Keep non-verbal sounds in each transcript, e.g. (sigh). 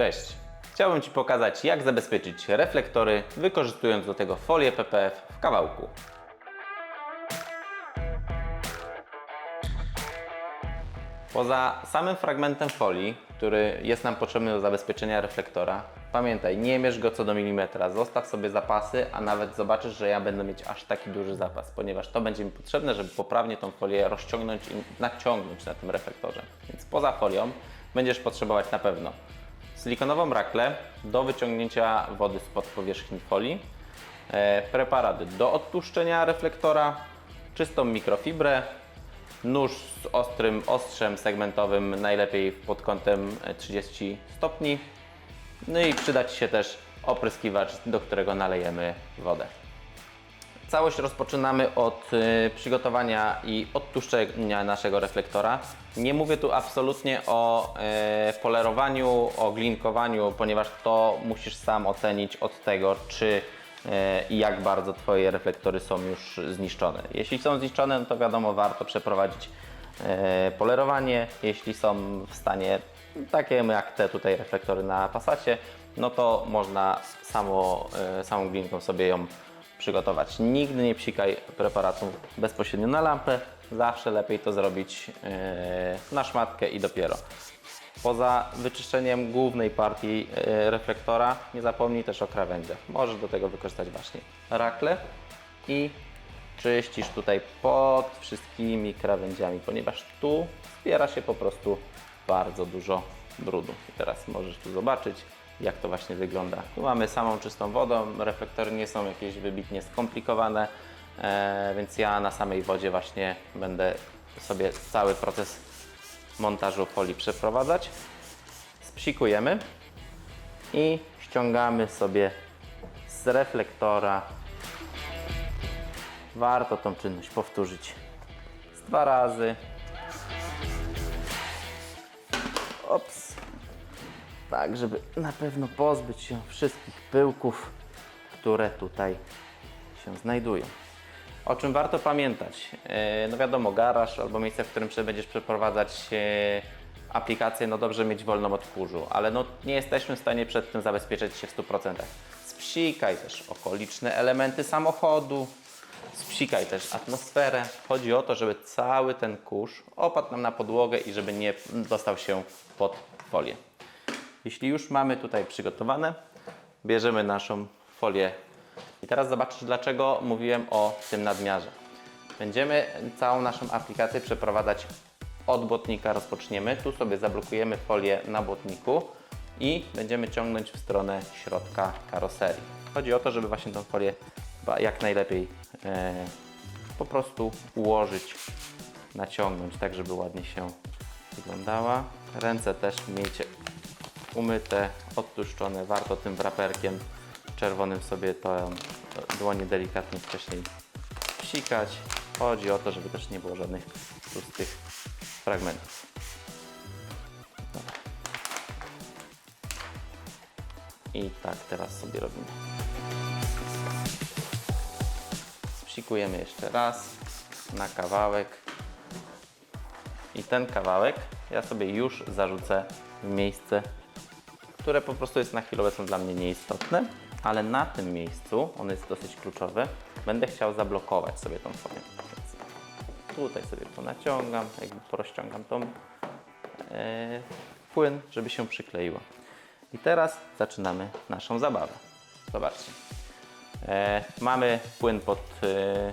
Cześć! Chciałbym Ci pokazać, jak zabezpieczyć reflektory, wykorzystując do tego folię PPF w kawałku. Poza samym fragmentem folii, który jest nam potrzebny do zabezpieczenia reflektora, pamiętaj, nie mierz go co do milimetra, zostaw sobie zapasy, a nawet zobaczysz, że ja będę mieć aż taki duży zapas, ponieważ to będzie mi potrzebne, żeby poprawnie tą folię rozciągnąć i naciągnąć na tym reflektorze. Więc poza folią będziesz potrzebować na pewno silikonową raklę do wyciągnięcia wody spod powierzchni folii, e, preparaty do odtłuszczenia reflektora, czystą mikrofibrę, nóż z ostrym ostrzem segmentowym, najlepiej pod kątem e, 30 stopni. No i przyda Ci się też opryskiwacz, do którego nalejemy wodę. Całość rozpoczynamy od y, przygotowania i odtłuszczenia naszego reflektora. Nie mówię tu absolutnie o y, polerowaniu, o glinkowaniu, ponieważ to musisz sam ocenić od tego, czy y, i jak bardzo Twoje reflektory są już zniszczone. Jeśli są zniszczone, no to wiadomo, warto przeprowadzić polerowanie. Jeśli są w stanie takim jak te tutaj reflektory na Passacie, no to można samo, samą glinką sobie ją przygotować. Nigdy nie psikaj preparatu bezpośrednio na lampę. Zawsze lepiej to zrobić yy, na szmatkę i dopiero. Poza wyczyszczeniem głównej partii yy, reflektora, nie zapomnij też o krawędziach. Możesz do tego wykorzystać właśnie rakle i czyścisz tutaj pod wszystkimi krawędziami, ponieważ tu zbiera się po prostu bardzo dużo brudu. I teraz możesz tu zobaczyć, jak to właśnie wygląda. Tu mamy samą czystą wodę, reflektory nie są jakieś wybitnie skomplikowane, e, więc ja na samej wodzie właśnie będę sobie cały proces montażu folii przeprowadzać. Spsikujemy i ściągamy sobie z reflektora. Warto tą czynność powtórzyć z dwa razy. Ops tak, żeby na pewno pozbyć się wszystkich pyłków, które tutaj się znajdują. O czym warto pamiętać? E, No wiadomo, garaż albo miejsce, w którym będziesz przeprowadzać e, aplikację, no dobrze mieć wolną od kurzu, ale no nie jesteśmy w stanie przed tym zabezpieczyć się w 100%. Spsikaj też okoliczne elementy samochodu, spsikaj też atmosferę. Chodzi o to, żeby cały ten kurz opadł nam na podłogę i żeby nie dostał się pod folię. Jeśli już mamy tutaj przygotowane, bierzemy naszą folię. I teraz zobaczysz, dlaczego mówiłem o tym nadmiarze. Będziemy całą naszą aplikację przeprowadzać od błotnika. Rozpoczniemy. Tu sobie zablokujemy folię na błotniku i będziemy ciągnąć w stronę środka karoserii. Chodzi o to, żeby właśnie tą folię jak najlepiej e, po prostu ułożyć, naciągnąć, tak żeby ładnie się wyglądała. Ręce też miejcie umyte, odtłuszczone. Warto tym wraperkiem czerwonym sobie to dłonie delikatnie wcześniej psikać. Chodzi o to, żeby też nie było żadnych pustych fragmentów. I tak teraz sobie robimy. Psikujemy jeszcze raz na kawałek. I ten kawałek ja sobie już zarzucę w miejsce, które po prostu jest na chwilę obecną dla mnie nieistotne, ale na tym miejscu, on jest dosyć kluczowy, będę chciał zablokować sobie tą folię. Więc tutaj sobie ponaciągam, jakby porozciągam tą e, płyn, żeby się przykleiło. I teraz zaczynamy naszą zabawę. Zobaczcie. E, mamy płyn pod, e,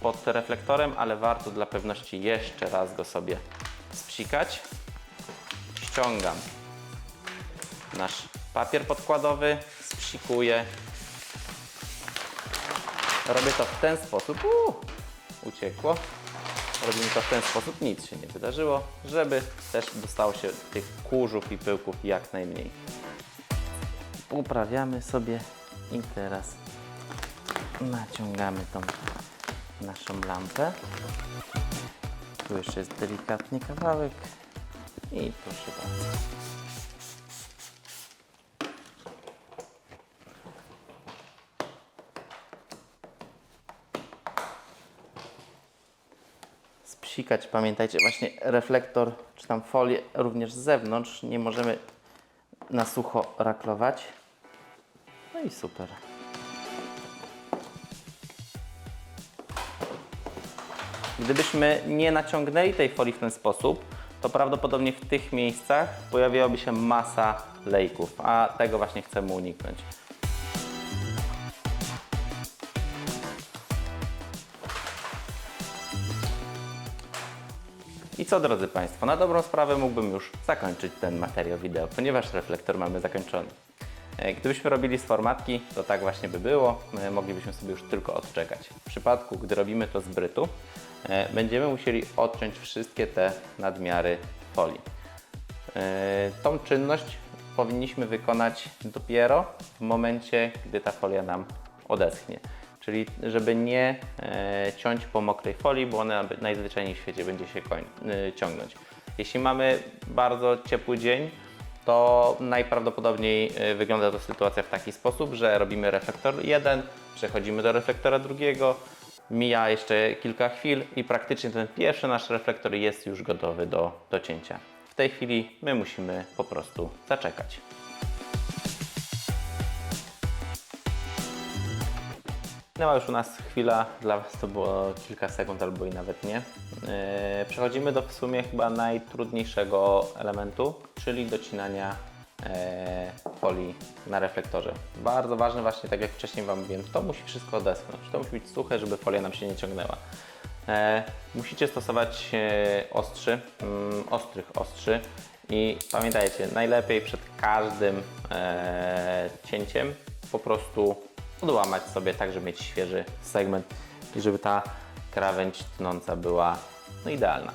pod reflektorem, ale warto dla pewności jeszcze raz go sobie spsikać. Ściągam nasz papier podkładowy, spsikuję. Robię to w ten sposób. Uuu, uciekło. Robimy to w ten sposób, nic się nie wydarzyło, żeby też dostało się tych kurzów i pyłków jak najmniej. Uprawiamy sobie i teraz naciągamy tą naszą lampę. Tu jeszcze jest delikatny kawałek i proszę bardzo. Spsikać, pamiętajcie, właśnie reflektor czy tam folię również z zewnątrz nie możemy na sucho raklować. No i super. Gdybyśmy nie naciągnęli tej folii w ten sposób, to prawdopodobnie w tych miejscach pojawiłaby się masa lejków, a tego właśnie chcemy uniknąć. I co drodzy Państwo, na dobrą sprawę mógłbym już zakończyć ten materiał wideo, ponieważ reflektor mamy zakończony. E, Gdybyśmy robili z formatki, to tak właśnie by było, e, moglibyśmy sobie już tylko odczekać. W przypadku, gdy robimy to z brytu, e, będziemy musieli odciąć wszystkie te nadmiary folii. Tą czynność powinniśmy wykonać dopiero w momencie, gdy ta folia nam odeschnie. Czyli żeby nie e, ciąć po mokrej folii, bo ona najzwyczajniej w świecie będzie się e, ciągnąć. Jeśli mamy bardzo ciepły dzień, to najprawdopodobniej e, wygląda to sytuacja w taki sposób, że robimy reflektor jeden, przechodzimy do reflektora drugiego, mija jeszcze kilka chwil i praktycznie ten pierwszy nasz reflektor jest już gotowy do, do cięcia. W tej chwili my musimy po prostu zaczekać. Minęła już u nas chwila, dla Was to było kilka sekund albo i nawet nie. Yy, Przechodzimy do w sumie chyba najtrudniejszego elementu, czyli docinania e, folii na reflektorze. Bardzo ważne właśnie, tak jak wcześniej Wam mówiłem, to musi wszystko odeschnąć. To musi być suche, żeby folia nam się nie ciągnęła. E, musicie stosować e, ostrzy, mm, ostrych ostrzy i pamiętajcie, najlepiej przed każdym e, cięciem po prostu odłamać sobie tak, żeby mieć świeży segment i żeby ta krawędź tnąca była no, idealna.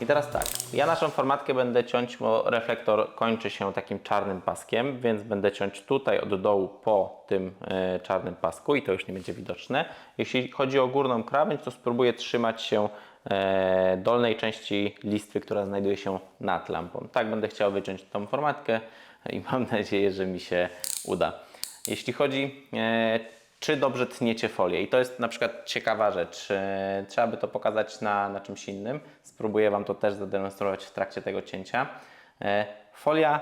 I teraz tak, ja naszą formatkę będę ciąć, bo reflektor kończy się takim czarnym paskiem, więc będę ciąć tutaj od dołu po tym e, czarnym pasku i to już nie będzie widoczne. Jeśli chodzi o górną krawędź, to spróbuję trzymać się e, dolnej części listwy, która znajduje się nad lampą. Tak będę chciał wyciąć tą formatkę i mam nadzieję, że mi się uda. Jeśli chodzi, e, czy dobrze tniecie folię, i to jest na przykład ciekawa rzecz, e, trzeba by to pokazać na, na czymś innym. Spróbuję Wam to też zademonstrować w trakcie tego cięcia. E, folia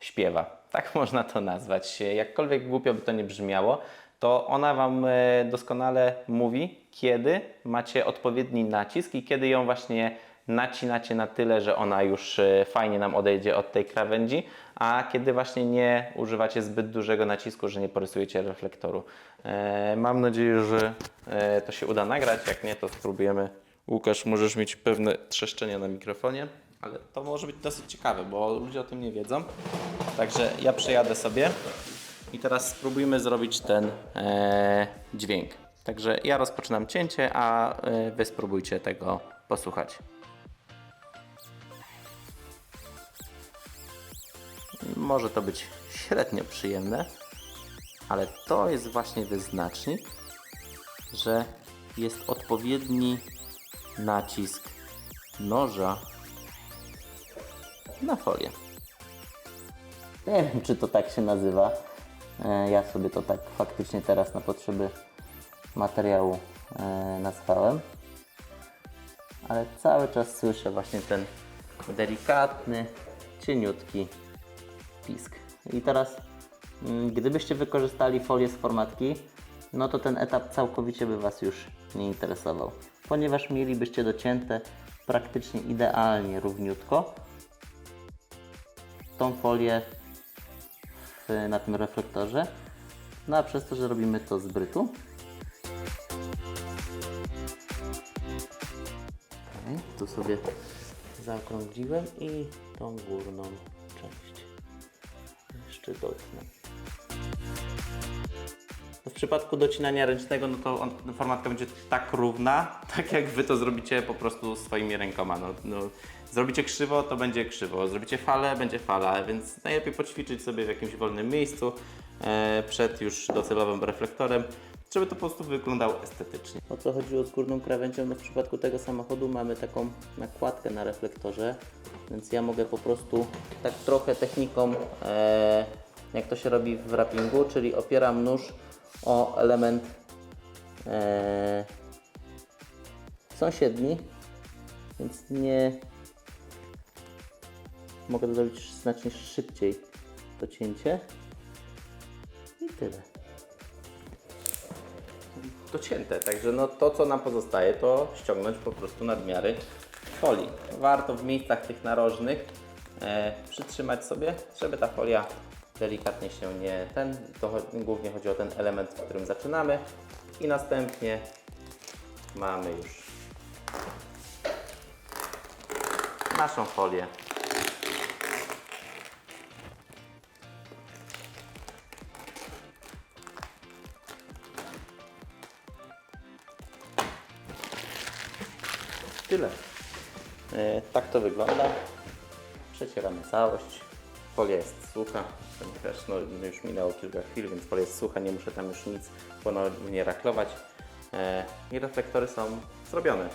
śpiewa, (laughs) tak można to nazwać. Jakkolwiek głupio by to nie brzmiało, to ona Wam doskonale mówi, kiedy macie odpowiedni nacisk i kiedy ją właśnie nacinacie na tyle, że ona już e, fajnie nam odejdzie od tej krawędzi, a kiedy właśnie nie używacie zbyt dużego nacisku, że nie porysujecie reflektoru. E, Mam nadzieję, że e, to się uda nagrać, jak nie, to spróbujemy. Łukasz, możesz mieć pewne trzeszczenia na mikrofonie, ale to może być dosyć ciekawe, bo ludzie o tym nie wiedzą. Także ja przejadę sobie i teraz spróbujmy zrobić ten dźwięk. Także ja rozpoczynam cięcie, a Wy spróbujcie tego posłuchać. Może to być średnio przyjemne, ale to jest właśnie wyznacznik, że jest odpowiedni nacisk noża na folię. Nie wiem, czy to tak się nazywa. E, Ja sobie to tak faktycznie teraz na potrzeby materiału e, nazwałem. Ale cały czas słyszę właśnie ten delikatny, cieniutki I teraz, mm, gdybyście wykorzystali folię z formatki, no to ten etap całkowicie by Was już nie interesował, ponieważ mielibyście docięte praktycznie idealnie równiutko tą folię w, na tym reflektorze. No a przez to, że robimy to z brytu, tu sobie zaokrągliłem i tą górną jeszcze dotknę. W przypadku docinania ręcznego, no to on, formatka będzie tak równa, (laughs) tak jak Wy to zrobicie po prostu swoimi rękoma. No, no, zrobicie krzywo, to będzie krzywo. Zrobicie falę, będzie fala, więc najlepiej poćwiczyć sobie w jakimś wolnym miejscu e, przed już docelowym reflektorem, żeby to po prostu wyglądało estetycznie. O co chodziło z górną krawędzią? No w przypadku tego samochodu mamy taką nakładkę na reflektorze, więc ja mogę po prostu tak trochę techniką, e, jak to się robi w wrappingu, czyli opieram nóż o element e, sąsiedni, więc nie mogę to zrobić znacznie szybciej docięcie i tyle. Docięte, także no to co nam pozostaje to ściągnąć po prostu nadmiary folii. Warto w miejscach tych narożnych e, przytrzymać sobie, żeby ta folia delikatnie się nie ten, to głównie chodzi o ten element, w którym zaczynamy i następnie mamy już naszą folię. tyle. E, tak to wygląda. Przecieramy całość. Folia jest sucha, ponieważ no, już minęło kilka chwil, więc folia jest sucha, nie muszę tam już nic ponownie raklować. E, I reflektory są zrobione.